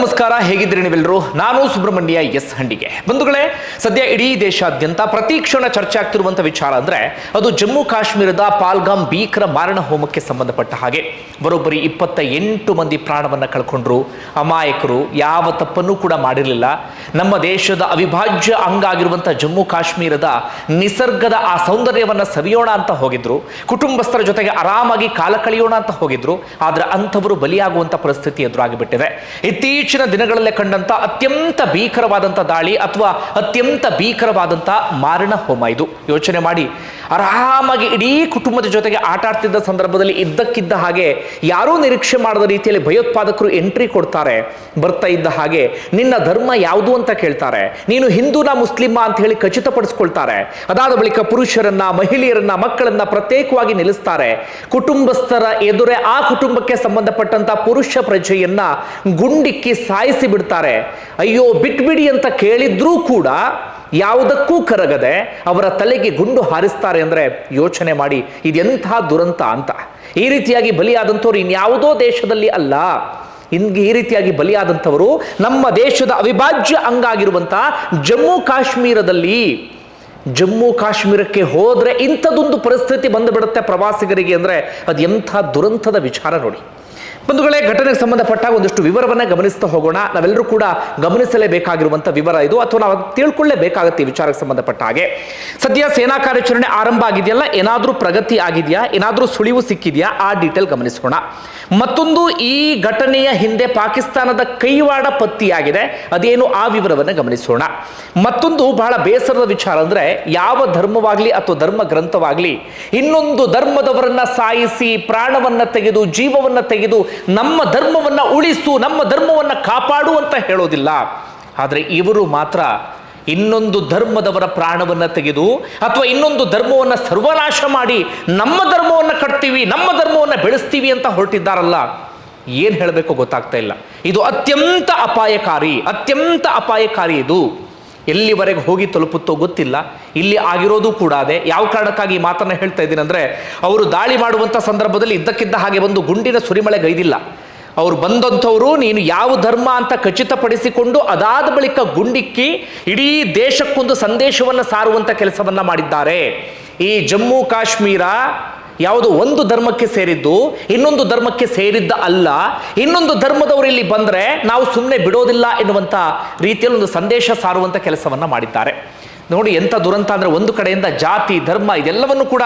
ನಮಸ್ಕಾರ, ಹೇಗಿದ್ದೀರಿ ನೀವೆಲ್ಲರೂ? ನಾನು ಸುಬ್ರಹ್ಮಣ್ಯ ಎಸ್ ಹಂಡಿಗೆ. ಬಂಧುಗಳೇ, ಸದ್ಯ ಇಡೀ ದೇಶಾದ್ಯಂತ ಪ್ರತಿ ಕ್ಷಣ ಚರ್ಚೆ ಆಗ್ತಿರುವಂತ ವಿಚಾರ ಅಂದ್ರೆ ಅದು ಜಮ್ಮು ಕಾಶ್ಮೀರದ ಪಾಲ್ಗಾಮ್ ಭೀಕರ ಮಾರಣ ಹೋಮಕ್ಕೆ ಸಂಬಂಧಪಟ್ಟ ಹಾಗೆ. ಬರೋಬ್ಬರಿ ಇಪ್ಪತ್ತ ಎಂಟು ಮಂದಿ ಪ್ರಾಣವನ್ನ ಕಳ್ಕೊಂಡ್ರು. ಅಮಾಯಕರು, ಯಾವ ತಪ್ಪನ್ನು ಕೂಡ ಮಾಡಿರಲಿಲ್ಲ. ನಮ್ಮ ದೇಶದ ಅವಿಭಾಜ್ಯ ಅಂಗ ಆಗಿರುವಂತಹ ಜಮ್ಮು ಕಾಶ್ಮೀರದ ನಿಸರ್ಗದ ಆ ಸೌಂದರ್ಯವನ್ನ ಸವಿಯೋಣ ಅಂತ ಹೋಗಿದ್ರು. ಕುಟುಂಬಸ್ಥರ ಜೊತೆಗೆ ಆರಾಮಾಗಿ ಕಾಲ ಕಳೆಯೋಣ ಅಂತ ಹೋಗಿದ್ರು. ಆದ್ರೆ ಅಂಥವರು ಬಲಿಯಾಗುವಂತ ಪರಿಸ್ಥಿತಿ ಎದುರಾಗಿಬಿಟ್ಟಿದೆ. ಇತ್ತೀಚಿನ ದಿನಗಳಲ್ಲೇ ಕಂಡಂತ ಅತ್ಯಂತ ಭೀಕರವಾದಂತ ದಾಳಿ ಅಥವಾ ಅತ್ಯಂತ ಭೀಕರವಾದಂತ ಮಾರಣ ಹೋಮ ಇದು. ಯೋಚನೆ ಮಾಡಿ. ಆರಾಮಾಗಿ ಇಡೀ ಕುಟುಂಬದ ಜೊತೆಗೆ ಆಟ ಆಡ್ತಿದ್ದ ಸಂದರ್ಭದಲ್ಲಿ ಇದ್ದಕ್ಕಿದ್ದ ಹಾಗೆ ಯಾರೂ ನಿರೀಕ್ಷೆ ಮಾಡದ ರೀತಿಯಲ್ಲಿ ಭಯೋತ್ಪಾದಕರು ಎಂಟ್ರಿ ಕೊಡ್ತಾರೆ. ಬರ್ತಾ ಇದ್ದ ಹಾಗೆ ನಿನ್ನ ಧರ್ಮ ಯಾವುದು ಅಂತ ಕೇಳ್ತಾರೆ. ನೀನು ಹಿಂದೂನ ಮುಸ್ಲಿಮ ಅಂತ ಹೇಳಿ ಖಚಿತಪಡಿಸ್ಕೊಳ್ತಾರೆ. ಅದಾದ ಬಳಿಕ ಪುರುಷರನ್ನ, ಮಹಿಳೆಯರನ್ನ, ಮಕ್ಕಳನ್ನ ಪ್ರತ್ಯೇಕವಾಗಿ ನಿಲ್ಲಿಸ್ತಾರೆ. ಕುಟುಂಬಸ್ಥರ ಎದುರೇ ಆ ಕುಟುಂಬಕ್ಕೆ ಸಂಬಂಧಪಟ್ಟಂತ ಪುರುಷ ಪ್ರಜೆಯನ್ನ ಗುಂಡಿಕ್ಕಿ ಸಾಯಿಸಿ ಬಿಡ್ತಾರೆ. ಅಯ್ಯೋ, ಬಿಟ್ಬಿಡಿ ಅಂತ ಕೇಳಿದ್ರೂ ಕೂಡ ಯಾವುದಕ್ಕೂ ಕರಗದೆ ಅವರ ತಲೆಗೆ ಗುಂಡು ಹಾರಿಸ್ತಾರೆ ಅಂದ್ರೆ ಯೋಚನೆ ಮಾಡಿ, ಇದೆಂಥ ದುರಂತ ಅಂತ. ಈ ರೀತಿಯಾಗಿ ಬಲಿಯಾದಂಥವ್ರು ಇನ್ಯಾವುದೋ ದೇಶದಲ್ಲಿ ಅಲ್ಲ. ಹಿಂಗೆ ಈ ರೀತಿಯಾಗಿ ಬಲಿಯಾದಂಥವರು ನಮ್ಮ ದೇಶದ ಅವಿಭಾಜ್ಯ ಅಂಗ ಆಗಿರುವಂತಹ ಜಮ್ಮು ಕಾಶ್ಮೀರದಲ್ಲಿ. ಜಮ್ಮು ಕಾಶ್ಮೀರಕ್ಕೆ ಹೋದ್ರೆ ಇಂಥದೊಂದು ಪರಿಸ್ಥಿತಿ ಬಂದುಬಿಡುತ್ತೆ ಪ್ರವಾಸಿಗರಿಗೆ ಅಂದ್ರೆ ಅದು ಎಂಥ ದುರಂತದ ವಿಚಾರ ನೋಡಿ. ಬಂಧುಗಳೇ, ಘಟನೆಗೆ ಸಂಬಂಧಪಟ್ಟಾಗ ಒಂದಷ್ಟು ವಿವರವನ್ನ ಗಮನಿಸ್ತಾ ಹೋಗೋಣ. ನಾವೆಲ್ಲರೂ ಕೂಡ ಗಮನಿಸಲೇಬೇಕಾಗಿರುವಂತ ವಿವರ ಇದು, ಅಥವಾ ನಾವು ತಿಳ್ಕೊಳ್ಳೇಬೇಕಾಗುತ್ತೆ ಈ ವಿಚಾರಕ್ಕೆ ಸಂಬಂಧಪಟ್ಟ ಹಾಗೆ. ಸದ್ಯ ಸೇನಾ ಕಾರ್ಯಾಚರಣೆ ಆರಂಭ ಆಗಿದೆಯಲ್ಲ? ಏನಾದರೂ ಪ್ರಗತಿ ಆಗಿದೆಯಾ? ಏನಾದರೂ ಸುಳಿವು ಸಿಕ್ಕಿದೆಯಾ? ಆ ಡೀಟೇಲ್ ಗಮನಿಸೋಣ ಮತ್ತೊಂದು, ಈ ಘಟನೆಯ ಹಿಂದೆ ಪಾಕಿಸ್ತಾನದ ಕೈವಾಡ ಪತ್ತಿಯಾಗಿದೆ. ಅದೇನು ಆ ವಿವರವನ್ನು ಗಮನಿಸೋಣ. ಮತ್ತೊಂದು ಬಹಳ ಬೇಸರದ ವಿಚಾರ ಅಂದ್ರೆ, ಯಾವ ಧರ್ಮವಾಗಲಿ ಅಥವಾ ಧರ್ಮ ಗ್ರಂಥವಾಗಲಿ, ಇನ್ನೊಂದು ಧರ್ಮದವರನ್ನ ಸಾಯಿಸಿ ಪ್ರಾಣವನ್ನ ತೆಗೆದು, ಜೀವವನ್ನ ತೆಗೆದು ನಮ್ಮ ಧರ್ಮವನ್ನು ಉಳಿಸು, ನಮ್ಮ ಧರ್ಮವನ್ನು ಕಾಪಾಡು ಅಂತ ಹೇಳೋದಿಲ್ಲ. ಆದರೆ ಇವರು ಮಾತ್ರ ಇನ್ನೊಂದು ಧರ್ಮದವರ ಪ್ರಾಣವನ್ನು ತೆಗೆದು ಅಥವಾ ಇನ್ನೊಂದು ಧರ್ಮವನ್ನು ಸರ್ವನಾಶ ಮಾಡಿ ನಮ್ಮ ಧರ್ಮವನ್ನು ಕಟ್ತೀವಿ, ನಮ್ಮ ಧರ್ಮವನ್ನು ಬೆಳೆಸ್ತೀವಿ ಅಂತ ಹೊರಟಿದ್ದಾರಲ್ಲ, ಏನು ಹೇಳಬೇಕು ಗೊತ್ತಾಗ್ತಾ ಇಲ್ಲ. ಇದು ಅತ್ಯಂತ ಅಪಾಯಕಾರಿ ಅತ್ಯಂತ ಅಪಾಯಕಾರಿ ಇದು. ಎಲ್ಲಿವರೆಗೆ ಹೋಗಿ ತಲುಪುತ್ತೋ ಗೊತ್ತಿಲ್ಲ. ಇಲ್ಲಿ ಆಗಿರೋದು ಕೂಡ ಅದೇ. ಯಾವ ಕಾರಣಕ್ಕಾಗಿ ಈ ಮಾತನ್ನು ಹೇಳ್ತಾ ಇದ್ದೀನಿ ಅಂದರೆ, ಅವರು ದಾಳಿ ಮಾಡುವಂಥ ಸಂದರ್ಭದಲ್ಲಿ ಇದ್ದಕ್ಕಿದ್ದ ಹಾಗೆ ಒಂದು ಗುಂಡಿನ ಸುರಿಮಳೆ ಗೈದಿಲ್ಲ. ಅವರು ಬಂದಂಥವರು, ನೀನು ಯಾವ ಧರ್ಮ ಅಂತ ಖಚಿತಪಡಿಸಿಕೊಂಡು ಅದಾದ ಬಳಿಕ ಗುಂಡಿಕ್ಕಿ ಇಡೀ ದೇಶಕ್ಕೊಂದು ಸಂದೇಶವನ್ನು ಸಾರುವಂಥ ಕೆಲಸವನ್ನು ಮಾಡಿದ್ದಾರೆ. ಈ ಜಮ್ಮು ಕಾಶ್ಮೀರ ಯಾವುದು ಒಂದು ಧರ್ಮಕ್ಕೆ ಸೇರಿದ್ದು, ಇನ್ನೊಂದು ಧರ್ಮಕ್ಕೆ ಸೇರಿದ್ದ ಅಲ್ಲ, ಇನ್ನೊಂದು ಧರ್ಮದವರು ಇಲ್ಲಿ ಬಂದ್ರೆ ನಾವು ಸುಮ್ಮನೆ ಬಿಡೋದಿಲ್ಲ ಎನ್ನುವಂಥ ರೀತಿಯಲ್ಲಿ ಒಂದು ಸಂದೇಶ ಸಾರುವಂಥ ಕೆಲಸವನ್ನು ಮಾಡಿದ್ದಾರೆ. ನೋಡಿ ಎಂಥ ದುರಂತ ಅಂದ್ರೆ ಒಂದು ಕಡೆಯಿಂದ ಜಾತಿ, ಧರ್ಮ ಇದೆಲ್ಲವನ್ನು ಕೂಡ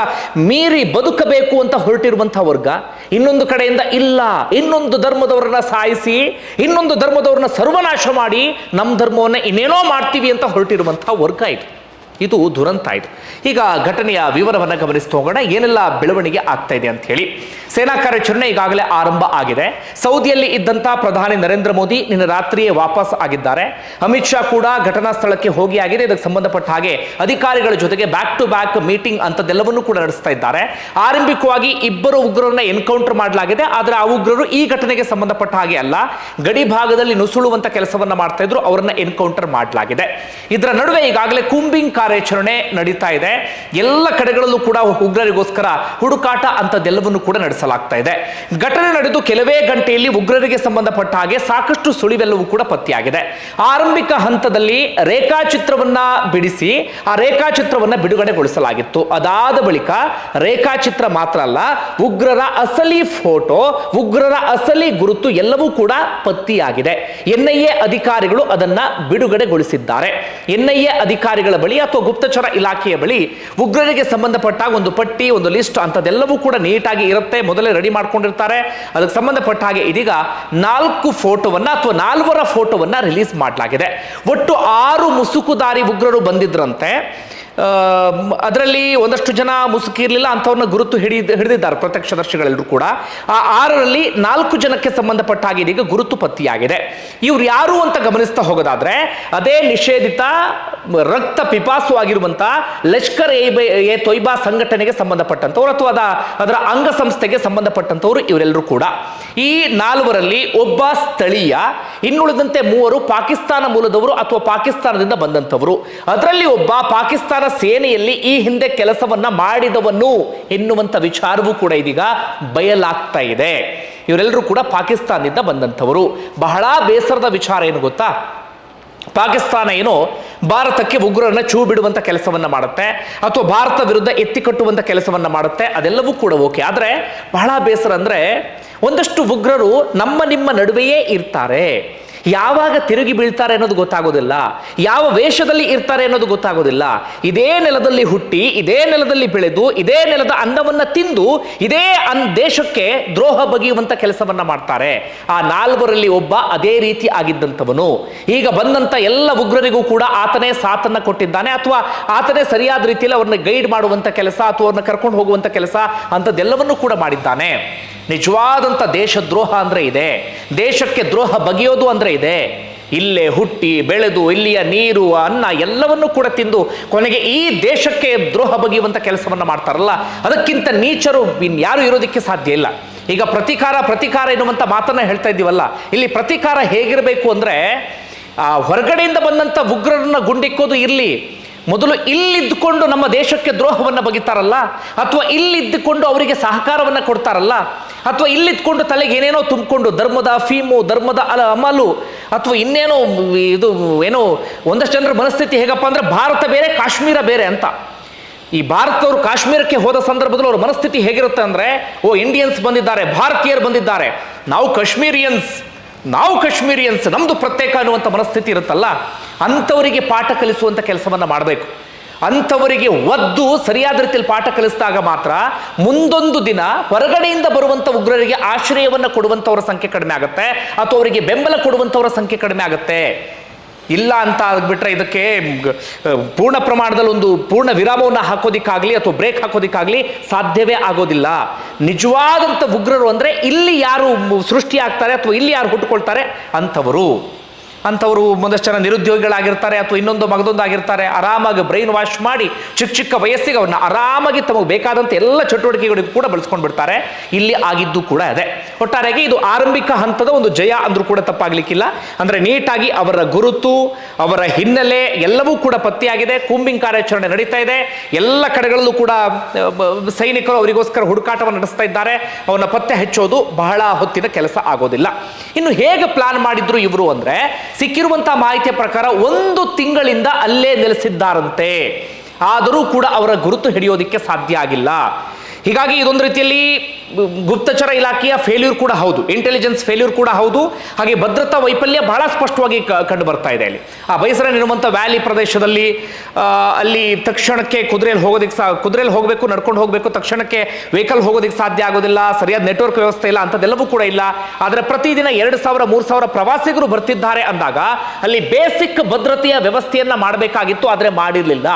ಮೀರಿ ಬದುಕಬೇಕು ಅಂತ ಹೊರಟಿರುವಂಥ ವರ್ಗ, ಇನ್ನೊಂದು ಕಡೆಯಿಂದ ಇಲ್ಲ, ಇನ್ನೊಂದು ಧರ್ಮದವರನ್ನ ಸಾಯಿಸಿ, ಇನ್ನೊಂದು ಧರ್ಮದವ್ರನ್ನ ಸರ್ವನಾಶ ಮಾಡಿ ನಮ್ಮ ಧರ್ಮವನ್ನ ಇನ್ನೇನೋ ಮಾಡ್ತೀವಿ ಅಂತ ಹೊರಟಿರುವಂಥ ವರ್ಗ ಇದು. ಇದು ದುರಂತ ಆಯಿತು ಈಗ ಘಟನೆಯ ವಿವರವನ್ನು ಗಮನಿಸ್ತಾ ಹೋಗೋಣ. ಏನೆಲ್ಲ ಬೆಳವಣಿಗೆ ಆಗ್ತಾ ಇದೆ ಅಂತ ಹೇಳಿ. ಸೇನಾ ಕಾರ್ಯಾಚರಣೆ ಈಗಾಗಲೇ ಆರಂಭ ಆಗಿದೆ. ಸೌದಿಯಲ್ಲಿ ಇದ್ದಂತಹ ಪ್ರಧಾನಿ ನರೇಂದ್ರ ಮೋದಿ ನಿನ್ನೆ ರಾತ್ರಿಯೇ ವಾಪಸ್ ಆಗಿದ್ದಾರೆ. ಅಮಿತ್ ಶಾ ಕೂಡ ಘಟನಾ ಸ್ಥಳಕ್ಕೆ ಹೋಗಿ ಆಗಿದೆ. ಇದಕ್ಕೆ ಸಂಬಂಧಪಟ್ಟ ಹಾಗೆ ಅಧಿಕಾರಿಗಳ ಜೊತೆಗೆ ಬ್ಯಾಕ್ ಟು ಬ್ಯಾಕ್ ಮೀಟಿಂಗ್ ಅಂತದೆಲ್ಲವನ್ನೂ ಕೂಡ ನಡೆಸ್ತಾ ಇದ್ದಾರೆ. ಆರಂಭಿಕವಾಗಿ ಇಬ್ಬರು ಉಗ್ರರನ್ನ ಎನ್ಕೌಂಟರ್ ಮಾಡಲಾಗಿದೆ. ಆದರೆ ಆ ಉಗ್ರರು ಈ ಘಟನೆಗೆ ಸಂಬಂಧಪಟ್ಟ ಹಾಗೆ ಅಲ್ಲ. ಗಡಿ ಭಾಗದಲ್ಲಿ ನುಸುಳುವಂತ ಕೆಲಸವನ್ನ ಮಾಡ್ತಾ ಇದ್ರು. ಅವರನ್ನ ಎನ್ಕೌಂಟರ್ ಮಾಡಲಾಗಿದೆ. ಇದರ ನಡುವೆ ಈಗಾಗಲೇ ಕುಂಬಿಂಗ್ ಕಾರ್ಯಾಚರಣೆ ನಡೀತಾ ಇದೆ. ಎಲ್ಲ ಕಡೆಗಳಲ್ಲೂ ಕೂಡ ಉಗ್ರರಿಗೋಸ್ಕರ ಹುಡುಕಾಟ ಅಂತದೆಲ್ಲವನ್ನು ಕೂಡ ನಡೆಸಲಾಗ್ತಾ ಇದೆ. ಘಟನೆ ನಡೆದು ಕೆಲವೇ ಗಂಟೆಯಲ್ಲಿ ಉಗ್ರರಿಗೆ ಸಂಬಂಧಪಟ್ಟ ಹಾಗೆ ಸಾಕಷ್ಟು ಸುಳಿವೆಲ್ಲವೂ ಕೂಡ ಪತ್ತೆಯಾಗಿದೆ. ಆರಂಭಿಕ ಹಂತದಲ್ಲಿ ರೇಖಾಚಿತ್ರವನ್ನ ಬಿಡಿಸಿ, ಆ ರೇಖಾಚಿತ್ರವನ್ನ ಬಿಡುಗಡೆಗೊಳಿಸಲಾಗಿತ್ತು. ಅದಾದ ಬಳಿಕ ರೇಖಾಚಿತ್ರ ಮಾತ್ರ ಅಲ್ಲ, ಉಗ್ರರ ಅಸಲಿ ಫೋಟೋ, ಉಗ್ರರ ಅಸಲಿ ಗುರುತು ಎಲ್ಲವೂ ಕೂಡ ಪತ್ತೆಯಾಗಿದೆ. ಎನ್ಐಎ ಅಧಿಕಾರಿಗಳು ಅದನ್ನ ಬಿಡುಗಡೆಗೊಳಿಸಿದ್ದಾರೆ. ಎನ್ಐಎ ಅಧಿಕಾರಿಗಳ ಬಳಿ ಅಥವಾ ಗುಪ್ತಚರ ಇಲಾಖೆಯ ಬಳಿ ಉಗ್ರರಿಗೆ ಸಂಬಂಧಪಟ್ಟ ಒಂದು ಪಟ್ಟಿ, ಒಂದು ಲಿಸ್ಟ್ ಅಂತದೆಲ್ಲವೂ ಕೂಡ ನೀಟಾಗಿ ಇರುತ್ತೆ. ಮೊದಲೇ ರೆಡಿ ಮಾಡ್ಕೊಂಡಿರ್ತಾರೆ. ಅದಕ್ಕೆ ಸಂಬಂಧಪಟ್ಟ ಹಾಗೆ ಇದೀಗ ನಾಲ್ಕು ಫೋಟೋವನ್ನ ಅಥವಾ ನಾಲ್ವರ ಫೋಟೋವನ್ನ ರಿಲೀಸ್ ಮಾಡಲಾಗಿದೆ. ಒಟ್ಟು ಆರು ಮುಸುಕುದಾರಿ ಉಗ್ರರು ಬಂದಿದ್ರಂತೆ. ಅದರಲ್ಲಿ ಒಂದಷ್ಟು ಜನ ಮುಸುಕಿರಲಿಲ್ಲ, ಅಂಥವ್ರನ್ನ ಗುರುತು ಹಿಡಿದ ಹಿಡಿದಿದ್ದಾರೆ ಪ್ರತ್ಯಕ್ಷದರ್ಶಿಗಳೆಲ್ಲರೂ ಕೂಡ. ಆ ಆರರಲ್ಲಿ ನಾಲ್ಕು ಜನಕ್ಕೆ ಸಂಬಂಧಪಟ್ಟ ಹಾಗೆ ಇದೀಗ ಗುರುತು ಪತ್ತಿಯಾಗಿದೆ ಇವ್ರು ಯಾರು ಅಂತ ಗಮನಿಸ್ತಾ ಹೋಗೋದಾದ್ರೆ, ಅದೇ ನಿಷೇಧಿತ ರಕ್ತ ಪಿಪಾಸು ಆಗಿರುವಂತ ಲಷ್ಕರ್ ಎ ಎ ತೊಯ್ಬಾ ಸಂಘಟನೆಗೆ ಸಂಬಂಧಪಟ್ಟಂತವ್ರು ಅಥವಾ ಅದ, ಅದರ ಅಂಗಸಂಸ್ಥೆಗೆ ಸಂಬಂಧಪಟ್ಟಂತವ್ರು ಇವರೆಲ್ಲರೂ ಕೂಡ. ಈ ನಾಲ್ವರಲ್ಲಿ ಒಬ್ಬ ಸ್ಥಳೀಯ, ಇನ್ನುಳಿದಂತೆ ಮೂವರು ಪಾಕಿಸ್ತಾನ ಮೂಲದವರು ಅಥವಾ ಪಾಕಿಸ್ತಾನದಿಂದ ಬಂದಂತವರು ಅದರಲ್ಲಿ ಒಬ್ಬ ಪಾಕಿಸ್ತಾನ ಸೇನೆಯಲ್ಲಿ ಈ ಹಿಂದೆ ಕೆಲಸವನ್ನ ಮಾಡಿದವನು ಎನ್ನುವಂತ ವಿಚಾರವೂ ಕೂಡ ಇದೀಗ ಬಯಲಾಗ್ತಾ ಇದೆ. ಇವರೆಲ್ಲರೂ ಕೂಡ ಪಾಕಿಸ್ತಾನದಿಂದ ಬಂದಂಥವರು. ಬಹಳ ಬೇಸರದ ವಿಚಾರ ಏನು ಗೊತ್ತಾ? ಪಾಕಿಸ್ತಾನ ಏನು ಭಾರತಕ್ಕೆ ಉಗ್ರರನ್ನ ಚೂ ಬಿಡುವಂತ ಕೆಲಸವನ್ನ ಮಾಡುತ್ತೆ, ಅಥವಾ ಭಾರತ ವಿರುದ್ಧ ಎತ್ತಿ ಕಟ್ಟುವಂತ ಕೆಲಸವನ್ನ ಮಾಡುತ್ತೆ, ಅದೆಲ್ಲವೂ ಕೂಡ ಓಕೆ. ಆದ್ರೆ ಬಹಳ ಬೇಸರ ಅಂದ್ರೆ ಒಂದಷ್ಟು ಉಗ್ರರು ನಮ್ಮ ನಿಮ್ಮ ನಡುವೆಯೇ ಇರ್ತಾರೆ. ಯಾವಾಗ ತಿರುಗಿ ಬೀಳ್ತಾರೆ ಅನ್ನೋದು ಗೊತ್ತಾಗೋದಿಲ್ಲ. ಯಾವ ವೇಷದಲ್ಲಿ ಇರ್ತಾರೆ ಅನ್ನೋದು ಗೊತ್ತಾಗೋದಿಲ್ಲ. ಇದೇ ನೆಲದಲ್ಲಿ ಹುಟ್ಟಿ, ಇದೇ ನೆಲದಲ್ಲಿ ಬೆಳೆದು, ಇದೇ ನೆಲದ ಅನ್ನವನ್ನ ತಿಂದು, ಇದೇ ಅನ್ ದೇಶಕ್ಕೆ ದ್ರೋಹ ಬಗೆಯುವಂತ ಕೆಲಸವನ್ನ ಮಾಡ್ತಾರೆ. ಆ ನಾಲ್ವರಲ್ಲಿ ಒಬ್ಬ ಅದೇ ರೀತಿ ಆಗಿದ್ದಂಥವನು. ಈಗ ಬಂದಂತ ಎಲ್ಲ ಉಗ್ರರಿಗೂ ಕೂಡ ಆತನೇ ಸಾಥನ್ನ ಕೊಟ್ಟಿದ್ದಾನೆ ಅಥವಾ ಆತನೇ ಸರಿಯಾದ ರೀತಿಯಲ್ಲಿ ಅವ್ರನ್ನ ಗೈಡ್ ಮಾಡುವಂತ ಕೆಲಸ ಅಥವಾ ಅವ್ರನ್ನ ಕರ್ಕೊಂಡು ಹೋಗುವಂತ ಕೆಲಸ ಅಂಥದ್ದೆಲ್ಲವನ್ನೂ ಕೂಡ ಮಾಡಿದ್ದಾನೆ. ನಿಜವಾದಂಥ ದೇಶದ್ರೋಹ ಅಂದರೆ ಇದೆ. ದೇಶಕ್ಕೆ ದ್ರೋಹ ಬಗೆಯೋದು ಅಂದರೆ ಇದೆ. ಇಲ್ಲೇ ಹುಟ್ಟಿ, ಬೆಳೆದು, ಇಲ್ಲಿಯ ನೀರು, ಅನ್ನ ಎಲ್ಲವನ್ನೂ ಕೂಡ ತಿಂದು ಕೊನೆಗೆ ಈ ದೇಶಕ್ಕೆ ದ್ರೋಹ ಬಗೆಯುವಂಥ ಕೆಲಸವನ್ನು ಮಾಡ್ತಾರಲ್ಲ? ಅದಕ್ಕಿಂತ ನೀಚರು ಇನ್ಯಾರು ಇರೋದಕ್ಕೆ ಸಾಧ್ಯ ಇಲ್ಲ. ಈಗ ಪ್ರತಿಕಾರ ಪ್ರತಿಕಾರ ಎನ್ನುವಂಥ ಮಾತನ್ನು ಹೇಳ್ತಾ ಇದ್ದೀವಲ್ಲ? ಇಲ್ಲಿ ಪ್ರತಿಕಾರ ಹೇಗಿರಬೇಕು ಅಂದರೆ ಹೊರಗಡೆಯಿಂದ ಬಂದಂಥ ಉಗ್ರರನ್ನ ಗುಂಡಿಕ್ಕೋದು ಇರಲಿ ಮೊದಲು ಇಲ್ಲಿದ್ದುಕೊಂಡು ನಮ್ಮ ದೇಶಕ್ಕೆ ದ್ರೋಹವನ್ನು ಬಗಿತಾರಲ್ಲ? ಅಥವಾ ಇಲ್ಲಿದ್ದುಕೊಂಡು ಅವರಿಗೆ ಸಹಕಾರವನ್ನು ಕೊಡ್ತಾರಲ್ಲ? ಅಥವಾ ಇಲ್ಲಿದ್ಕೊಂಡು ತಲೆಗೆ ಏನೇನೋ ತುಂಬಿಕೊಂಡು ಧರ್ಮದ ಫೀಮು, ಧರ್ಮದ ಅಲ ಅಮಲು, ಅಥವಾ ಇನ್ನೇನೋ ಇದು ಏನೋ ಒಂದಷ್ಟು ಜನರ ಮನಸ್ಥಿತಿ ಹೇಗಪ್ಪ ಅಂದರೆ ಭಾರತ ಬೇರೆ, ಕಾಶ್ಮೀರ ಬೇರೆ ಅಂತ. ಈ ಭಾರತದವರು ಕಾಶ್ಮೀರಕ್ಕೆ ಹೋದ ಸಂದರ್ಭದಲ್ಲಿ ಅವ್ರ ಮನಸ್ಥಿತಿ ಹೇಗಿರುತ್ತೆ ಅಂದರೆ, ಓ, ಇಂಡಿಯನ್ಸ್ ಬಂದಿದ್ದಾರೆ, ಭಾರತೀಯರು ಬಂದಿದ್ದಾರೆ, ನಾವು ಕಾಶ್ಮೀರಿಯನ್ಸ್. ನಾವು ಕಾಶ್ಮೀರಿಯನ್ಸ್ ನಮ್ದು ಪ್ರತ್ಯೇಕ ಅನ್ನುವಂಥ ಮನಸ್ಥಿತಿ ಇರುತ್ತಲ್ಲ, ಅಂಥವರಿಗೆ ಪಾಠ ಕಲಿಸುವಂಥ ಕೆಲಸವನ್ನು ಮಾಡಬೇಕು. ಅಂಥವರಿಗೆ ಒದ್ದು ಸರಿಯಾದ ರೀತಿಯಲ್ಲಿ ಪಾಠ ಕಲಿಸಿದಾಗ ಮಾತ್ರ ಮುಂದೊಂದು ದಿನ ಹೊರಗಡೆಯಿಂದ ಬರುವಂಥ ಉಗ್ರರಿಗೆ ಆಶ್ರಯವನ್ನು ಕೊಡುವಂಥವರ ಸಂಖ್ಯೆ ಕಡಿಮೆ ಆಗುತ್ತೆ, ಅಥವಾ ಅವರಿಗೆ ಬೆಂಬಲ ಕೊಡುವಂಥವರ ಸಂಖ್ಯೆ ಕಡಿಮೆ ಆಗುತ್ತೆ. ಇಲ್ಲ ಅಂತ ಆಗ್ಬಿಟ್ರೆ ಇದಕ್ಕೆ ಪೂರ್ಣ ಪ್ರಮಾಣದಲ್ಲಿ ಒಂದು ಪೂರ್ಣ ವಿರಾಮವನ್ನು ಹಾಕೋದಿಕ್ಕಾಗಲಿ ಅಥವಾ ಬ್ರೇಕ್ ಹಾಕೋದಿಕ್ಕಾಗ್ಲಿ ಸಾಧ್ಯವೇ ಆಗೋದಿಲ್ಲ. ನಿಜವಾದಂಥ ಉಗ್ರರು ಅಂದರೆ ಇಲ್ಲಿ ಯಾರು ಸೃಷ್ಟಿಯಾಗ್ತಾರೆ ಅಥವಾ ಇಲ್ಲಿ ಯಾರು ಹುಟ್ಟುಕೊಳ್ತಾರೆ ಅಂಥವರು ಅಂಥವರು ಒಂದಷ್ಟು ಜನ ನಿರುದ್ಯೋಗಿಗಳಾಗಿರ್ತಾರೆ ಅಥವಾ ಇನ್ನೊಂದು ಮಗದೊಂದಾಗಿರ್ತಾರೆ, ಆರಾಮಾಗಿ ಬ್ರೈನ್ ವಾಶ್ ಮಾಡಿ ಚಿಕ್ಕ ಚಿಕ್ಕ ವಯಸ್ಸಿಗೆ ಅವ್ರನ್ನ ಆರಾಮಾಗಿ ತಮಗೆ ಬೇಕಾದಂಥ ಎಲ್ಲ ಚಟುವಟಿಕೆಗಳಿಗೂ ಕೂಡ ಬಳಸ್ಕೊಂಡು ಬಿಡ್ತಾರೆ. ಇಲ್ಲಿ ಆಗಿದ್ದು ಕೂಡ ಅದೇ. ಒಟ್ಟಾರೆಯಾಗಿ ಇದು ಆರಂಭಿಕ ಹಂತದ ಒಂದು ಜಯ ಅಂದ್ರೂ ಕೂಡ ತಪ್ಪಾಗ್ಲಿಕ್ಕಿಲ್ಲ. ಅಂದರೆ ನೀಟಾಗಿ ಅವರ ಗುರುತು, ಅವರ ಹಿನ್ನೆಲೆ ಎಲ್ಲವೂ ಕೂಡ ಪತ್ತೆಯಾಗಿದೆ. ಕೂಂಬಿಂಗ್ ಕಾರ್ಯಾಚರಣೆ ನಡೀತಾ ಇದೆ. ಎಲ್ಲ ಕಡೆಗಳಲ್ಲೂ ಕೂಡ ಸೈನಿಕರು ಅವರಿಗೋಸ್ಕರ ಹುಡುಕಾಟವನ್ನು ನಡೆಸ್ತಾ ಇದ್ದಾರೆ. ಅವನ ಪತ್ತೆ ಹಚ್ಚೋದು ಬಹಳ ಹೊತ್ತಿನ ಕೆಲಸ ಆಗೋದಿಲ್ಲ. ಇನ್ನು ಹೇಗೆ ಪ್ಲಾನ್ ಮಾಡಿದ್ರು ಇವರು ಅಂದ್ರೆ ಸಿಕ್ಕಿರುವಂತಹ ಮಾಹಿತಿಯ ಪ್ರಕಾರ ಒಂದು ತಿಂಗಳಿಂದ ಅಲ್ಲೇ ನೆಲೆಸಿದ್ದಾರಂತೆ. ಆದರೂ ಕೂಡ ಅವರ ಗುರುತು ಹಿಡಿಯೋದಕ್ಕೆ ಸಾಧ್ಯ ಆಗಿಲ್ಲ. ಹೀಗಾಗಿ ಇದೊಂದು ರೀತಿಯಲ್ಲಿ ಗುಪ್ತಚರ ಇಲಾಖೆಯ ಫೇಲ್ಯೂರ್ ಕೂಡ ಹೌದು. ಇಂಟೆಲಿಜೆನ್ಸ್ ಫೇಲ್ಯೂರ್ ಕೂಡ ಹೌದು. ಹಾಗೆ ಭದ್ರತಾ ವೈಫಲ್ಯ ಬಹಳ ಸ್ಪಷ್ಟವಾಗಿ ಕಂಡು ಬರ್ತಾ ಇದೆ ಅಲ್ಲಿ. ಆ ಬೈಸರನಿರುವಂಥ ವ್ಯಾಲಿ ಪ್ರದೇಶದಲ್ಲಿ ಅಲ್ಲಿ ತಕ್ಷಣಕ್ಕೆ ಕುದುರೆಯಲ್ಲಿ ಹೋಗೋದಕ್ಕೆ ಸಾ, ಕುದುರೆಯಲ್ಲಿ ಹೋಗಬೇಕು, ನಡ್ಕೊಂಡು ಹೋಗಬೇಕು, ತಕ್ಷಣಕ್ಕೆ ವೆಹಿಕಲ್ ಹೋಗೋದಕ್ಕೆ ಸಾಧ್ಯ ಆಗೋದಿಲ್ಲ, ಸರಿಯಾದ ನೆಟ್ವರ್ಕ್ ವ್ಯವಸ್ಥೆ ಇಲ್ಲ ಅಂಥದ್ದೆಲ್ಲವೂ ಕೂಡ ಇಲ್ಲ. ಆದರೆ ಪ್ರತಿದಿನ ಎರಡು ಸಾವಿರ, ಮೂರು ಸಾವಿರ ಪ್ರವಾಸಿಗರು ಬರ್ತಿದ್ದಾರೆ ಅಂದಾಗ ಅಲ್ಲಿ ಬೇಸಿಕ್ ಭದ್ರತೆಯ ವ್ಯವಸ್ಥೆಯನ್ನು ಮಾಡಬೇಕಾಗಿತ್ತು, ಆದರೆ ಮಾಡಿರಲಿಲ್ಲ.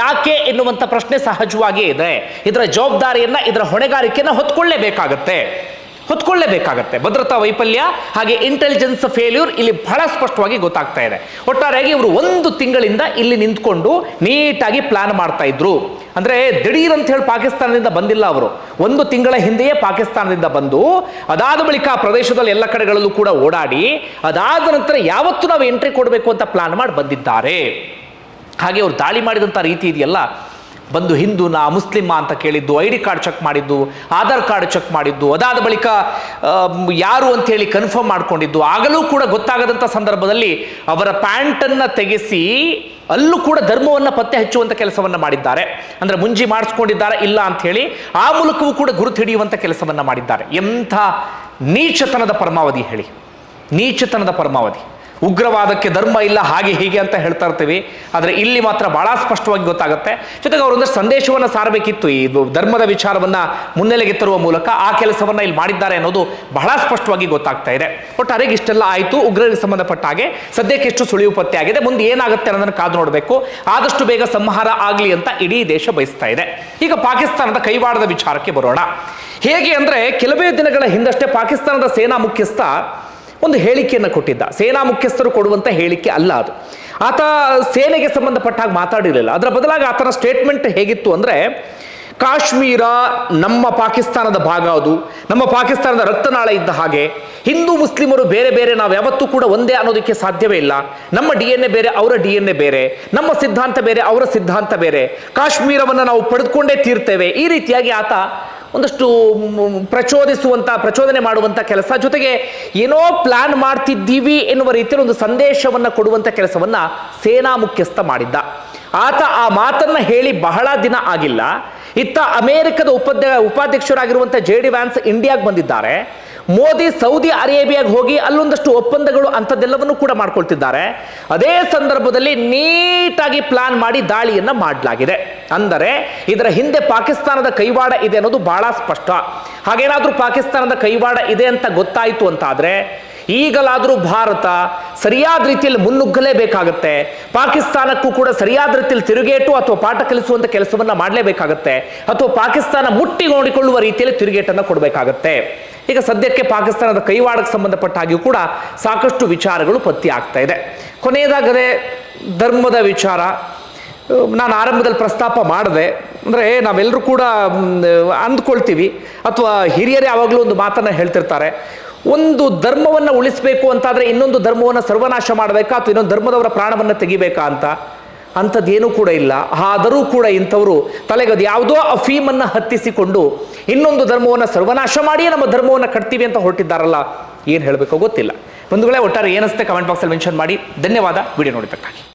ಯಾಕೆ ಎನ್ನುವಂಥ ಪ್ರಶ್ನೆ ಸಹಜವಾಗಿ ಇದೆ. ಇದರ ಜವಾಬ್ದಾರಿಯನ್ನು, ಇದರ ಹೊಣೆಗಾರಿಕೆಯನ್ನು ಹೊಣೆಗಾರಿಕೆಯನ್ನ ಹೊತ್ಕೊಳ್ಳೇಬೇಕಾಗತ್ತೆ ಹೊತ್ಕೊಳ್ಳೇಬೇಕಾಗತ್ತೆ. ಭದ್ರತಾ ವೈಫಲ್ಯ ಹಾಗೆ ಇಂಟೆಲಿಜೆನ್ಸ್ ಫೇಲ್ಯೂರ್ ಇಲ್ಲಿ ಬಹಳ ಸ್ಪಷ್ಟವಾಗಿ ಗೊತ್ತಾಗ್ತಾ ಇದೆ. ಒಟ್ಟಾರೆಯಾಗಿ ಇವರು ಒಂದು ತಿಂಗಳಿಂದ ಇಲ್ಲಿ ನಿಂತ್ಕೊಂಡು ನೀಟಾಗಿ ಪ್ಲಾನ್ ಮಾಡ್ತಾ ಇದ್ರು. ಅಂದ್ರೆ ದಿಢೀರ್ ಅಂತ ಹೇಳಿ ಪಾಕಿಸ್ತಾನದಿಂದ ಬಂದಿಲ್ಲ ಅವರು. ಒಂದು ತಿಂಗಳ ಹಿಂದೆಯೇ ಪಾಕಿಸ್ತಾನದಿಂದ ಬಂದು ಅದಾದ ಬಳಿಕ ಆ ಪ್ರದೇಶದಲ್ಲಿ ಎಲ್ಲ ಕಡೆಗಳಲ್ಲೂ ಕೂಡ ಓಡಾಡಿ ಅದಾದ ನಂತರ ಯಾವತ್ತು ನಾವು ಎಂಟ್ರಿ ಕೊಡಬೇಕು ಅಂತ ಪ್ಲಾನ್ ಮಾಡಿ ಬಂದಿದ್ದಾರೆ. ಹಾಗೆ ಅವರು ದಾಳಿ ಮಾಡಿದಂತ ರೀತಿ ಇದೆಯಲ್ಲ ಬಂದು ಹಿಂದೂನಾ ಮುಸ್ಲಿಮ್ಮ ಅಂತ ಕೇಳಿದ್ದು ಐ ಡಿ ಕಾರ್ಡ್ ಚೆಕ್ ಮಾಡಿದ್ದು, ಆಧಾರ್ ಕಾರ್ಡ್ ಚೆಕ್ ಮಾಡಿದ್ದು, ಅದಾದ ಬಳಿಕ ಯಾರು ಅಂತ ಹೇಳಿ ಕನ್ಫರ್ಮ್ ಮಾಡ್ಕೊಂಡಿದ್ದು, ಆಗಲೂ ಕೂಡ ಗೊತ್ತಾಗದಂಥ ಸಂದರ್ಭದಲ್ಲಿ ಅವರ ಪ್ಯಾಂಟನ್ನು ತೆಗೆಸಿ ಅಲ್ಲೂ ಕೂಡ ಧರ್ಮವನ್ನು ಪತ್ತೆ ಹಚ್ಚುವಂಥ ಕೆಲಸವನ್ನ ಮಾಡಿದ್ದಾರೆ. ಅಂದ್ರೆ ಮುಂಜಿ ಮಾಡಿಸ್ಕೊಂಡಿದ್ದಾರೆ ಇಲ್ಲ ಅಂತ ಹೇಳಿ ಆ ಮೂಲಕವೂ ಕೂಡ ಗುರುತು ಹಿಡಿಯುವಂಥ ಕೆಲಸವನ್ನ ಮಾಡಿದ್ದಾರೆ. ಎಂಥ ನೀಚತನದ ಪರಮಾವಧಿ ಹೇಳಿ. ನೀಚತನದ ಪರಮಾವಧಿ. ಉಗ್ರವಾದಕ್ಕೆ ಧರ್ಮ ಇಲ್ಲ, ಹಾಗೆ ಹೀಗೆ ಅಂತ ಹೇಳ್ತಾ ಇರ್ತೀವಿ. ಆದರೆ ಇಲ್ಲಿ ಮಾತ್ರ ಬಹಳ ಸ್ಪಷ್ಟವಾಗಿ ಗೊತ್ತಾಗುತ್ತೆ. ಜೊತೆಗೆ ಅವರೊಂದು ಸಂದೇಶವನ್ನು ಸಾರಬೇಕಿತ್ತು. ಈ ಧರ್ಮದ ವಿಚಾರವನ್ನ ಮುನ್ನೆಲೆಗೆ ತರುವ ಮೂಲಕ ಆ ಕೆಲಸವನ್ನ ಇಲ್ಲಿ ಮಾಡಿದ್ದಾರೆ ಅನ್ನೋದು ಬಹಳ ಸ್ಪಷ್ಟವಾಗಿ ಗೊತ್ತಾಗ್ತಾ ಇದೆ. ಒಟ್ಟಾರೆಗೆ ಇಷ್ಟೆಲ್ಲ ಆಯಿತು, ಉಗ್ರರಿಗೆ ಸಂಬಂಧಪಟ್ಟ ಹಾಗೆ. ಸದ್ಯಕ್ಕೆ ಎಷ್ಟು ಸುಳಿವು ಪತ್ತೆ ಆಗಿದೆ. ಮುಂದೆ ಏನಾಗುತ್ತೆ ಅನ್ನೋದನ್ನು ಕಾದು ನೋಡಬೇಕು. ಆದಷ್ಟು ಬೇಗ ಸಂಹಾರ ಆಗಲಿ ಅಂತ ಇಡೀ ದೇಶ ಬಯಸ್ತಾ ಇದೆ. ಈಗ ಪಾಕಿಸ್ತಾನದ ಕೈವಾಡದ ವಿಚಾರಕ್ಕೆ ಬರೋಣ. ಹೇಗೆ ಅಂದ್ರೆ, ಕೆಲವೇ ದಿನಗಳ ಹಿಂದಷ್ಟೇ ಪಾಕಿಸ್ತಾನದ ಸೇನಾ ಮುಖ್ಯಸ್ಥ ಒಂದು ಹೇಳಿಕೆಯನ್ನು ಕೊಟ್ಟಿದ್ದ. ಸೇನಾ ಮುಖ್ಯಸ್ಥರು ಕೊಡುವಂಥ ಹೇಳಿಕೆ ಅಲ್ಲ ಅದು. ಆತ ಸೇನೆಗೆ ಸಂಬಂಧಪಟ್ಟ ಹಾಗೆ ಮಾತಾಡಿರಲಿಲ್ಲ. ಅದರ ಬದಲಾಗಿ ಆತನ ಸ್ಟೇಟ್ಮೆಂಟ್ ಹೇಗಿತ್ತು ಅಂದರೆ, ಕಾಶ್ಮೀರ ನಮ್ಮ ಪಾಕಿಸ್ತಾನದ ಭಾಗ ಅದು. ನಮ್ಮ ಪಾಕಿಸ್ತಾನದ ರಕ್ತನಾಳ ಇದ್ದ ಹಾಗೆ. ಹಿಂದೂ ಮುಸ್ಲಿಮರು ಬೇರೆ ಬೇರೆ, ನಾವು ಯಾವತ್ತೂ ಕೂಡ ಒಂದೇ ಅನ್ನೋದಕ್ಕೆ ಸಾಧ್ಯವೇ ಇಲ್ಲ. ನಮ್ಮ ಡಿ ಎನ್ ಎ ಬೇರೆ, ಅವರ ಡಿ ಎನ್ ಎ ಬೇರೆ. ನಮ್ಮ ಸಿದ್ಧಾಂತ ಬೇರೆ, ಅವರ ಸಿದ್ಧಾಂತ ಬೇರೆ. ಕಾಶ್ಮೀರವನ್ನು ನಾವು ಪಡೆದುಕೊಂಡೇ ತೀರ್ತೇವೆ. ಈ ರೀತಿಯಾಗಿ ಆತ ಒಂದಷ್ಟು ಪ್ರಚೋದಿಸುವಂಥ ಪ್ರಚೋದನೆ ಮಾಡುವಂಥ ಕೆಲಸ ಜೊತೆಗೆ ಏನೋ ಪ್ಲಾನ್ ಮಾಡ್ತಿದ್ದೀವಿ ಎನ್ನುವ ರೀತಿಯಲ್ಲಿ ಒಂದು ಸಂದೇಶವನ್ನು ಕೊಡುವಂಥ ಕೆಲಸವನ್ನು ಸೇನಾ ಮುಖ್ಯಸ್ಥ ಮಾಡಿದ್ದ. ಆತ ಆ ಮಾತನ್ನ ಹೇಳಿ ಬಹಳ ದಿನ ಆಗಿಲ್ಲ. ಇತ್ತ ಅಮೆರಿಕದ ಉಪಾಧ್ಯ ಉಪಾಧ್ಯಕ್ಷರಾಗಿರುವಂಥ ಜೆ ಡಿ ವ್ಯಾನ್ಸ್ ಇಂಡಿಯಾಗೆ ಬಂದಿದ್ದಾರೆ. ಮೋದಿ ಸೌದಿ ಅರೇಬಿಯಾಗೆ ಹೋಗಿ ಅಲ್ಲೊಂದಷ್ಟು ಒಪ್ಪಂದಗಳು ಅಂಥದ್ದೆಲ್ಲವನ್ನು ಕೂಡ ಮಾಡ್ಕೊಳ್ತಿದ್ದಾರೆ. ಅದೇ ಸಂದರ್ಭದಲ್ಲಿ ನೀಟಾಗಿ ಪ್ಲಾನ್ ಮಾಡಿ ದಾಳಿಯನ್ನು ಮಾಡಲಾಗಿದೆ. ಅಂದರೆ ಇದರ ಹಿಂದೆ ಪಾಕಿಸ್ತಾನದ ಕೈವಾಡ ಇದೆ ಅನ್ನೋದು ಬಹಳ ಸ್ಪಷ್ಟ. ಹಾಗೇನಾದರೂ ಪಾಕಿಸ್ತಾನದ ಕೈವಾಡ ಇದೆ ಅಂತ ಗೊತ್ತಾಯಿತು ಅಂತಾದ್ರೆ ಈಗಲಾದರೂ ಭಾರತ ಸರಿಯಾದ ರೀತಿಯಲ್ಲಿ ಮುನ್ನುಗ್ಗಲೇಬೇಕಾಗತ್ತೆ. ಪಾಕಿಸ್ತಾನಕ್ಕೂ ಕೂಡ ಸರಿಯಾದ ರೀತಿಯಲ್ಲಿ ತಿರುಗೇಟು ಅಥವಾ ಪಾಠ ಕಲಿಸುವಂಥ ಕೆಲಸವನ್ನ ಮಾಡಲೇಬೇಕಾಗತ್ತೆ. ಅಥವಾ ಪಾಕಿಸ್ತಾನ ಮುಟ್ಟಿ ನೋಡಿಕೊಳ್ಳುವ ರೀತಿಯಲ್ಲಿ ತಿರುಗೇಟನ್ನು ಕೊಡಬೇಕಾಗತ್ತೆ. ಈಗ ಸದ್ಯಕ್ಕೆ ಪಾಕಿಸ್ತಾನದ ಕೈವಾಡಕ್ಕೆ ಸಂಬಂಧಪಟ್ಟ ಹಾಗೆಯೂ ಕೂಡ ಸಾಕಷ್ಟು ವಿಚಾರಗಳು ಪತ್ತಿ ಆಗ್ತಾ ಇದೆ. ಕೊನೆಯದಾಗದೆ ಧರ್ಮದ ವಿಚಾರ. ನಾನು ಆರಂಭದಲ್ಲಿ ಪ್ರಸ್ತಾಪ ಮಾಡಿದೆ. ಅಂದರೆ ನಾವೆಲ್ಲರೂ ಕೂಡ ಅಂದ್ಕೊಳ್ತೀವಿ. ಅಥವಾ ಹಿರಿಯರೇ ಯಾವಾಗಲೂ ಒಂದು ಮಾತನ್ನು ಹೇಳ್ತಿರ್ತಾರೆ. ಒಂದು ಧರ್ಮವನ್ನು ಉಳಿಸಬೇಕು ಅಂತಾದರೆ ಇನ್ನೊಂದು ಧರ್ಮವನ್ನು ಸರ್ವನಾಶ ಮಾಡಬೇಕಾ ಅಥವಾ ಇನ್ನೊಂದು ಧರ್ಮದವರ ಪ್ರಾಣವನ್ನು ತೆಗಿಬೇಕಾ ಅಂತ? ಅಂಥದ್ದೇನೂ ಕೂಡ ಇಲ್ಲ. ಆದರೂ ಕೂಡ ಇಂಥವರು ತಲೆಗೆ ಅದು ಯಾವುದೋ ಅಫೀಮನ್ನು ಹತ್ತಿಸಿಕೊಂಡು ಇನ್ನೊಂದು ಧರ್ಮವನ್ನು ಸರ್ವನಾಶ ಮಾಡಿಯೇ ನಮ್ಮ ಧರ್ಮವನ್ನು ಕಟ್ತೀವಿ ಅಂತ ಹೊರಟಿದ್ದಾರಲ್ಲ, ಏನು ಹೇಳಬೇಕೋ ಗೊತ್ತಿಲ್ಲ. ಬಂಧುಗಳೇ, ಒಟ್ಟಾರೆ ಏನಿಸುತ್ತೆ ಕಮೆಂಟ್ ಬಾಕ್ಸಲ್ಲಿ ಮೆನ್ಷನ್ ಮಾಡಿ. ಧನ್ಯವಾದ. ವಿಡಿಯೋ ನೋಡಿದ್ದಕ್ಕಾಗಿ.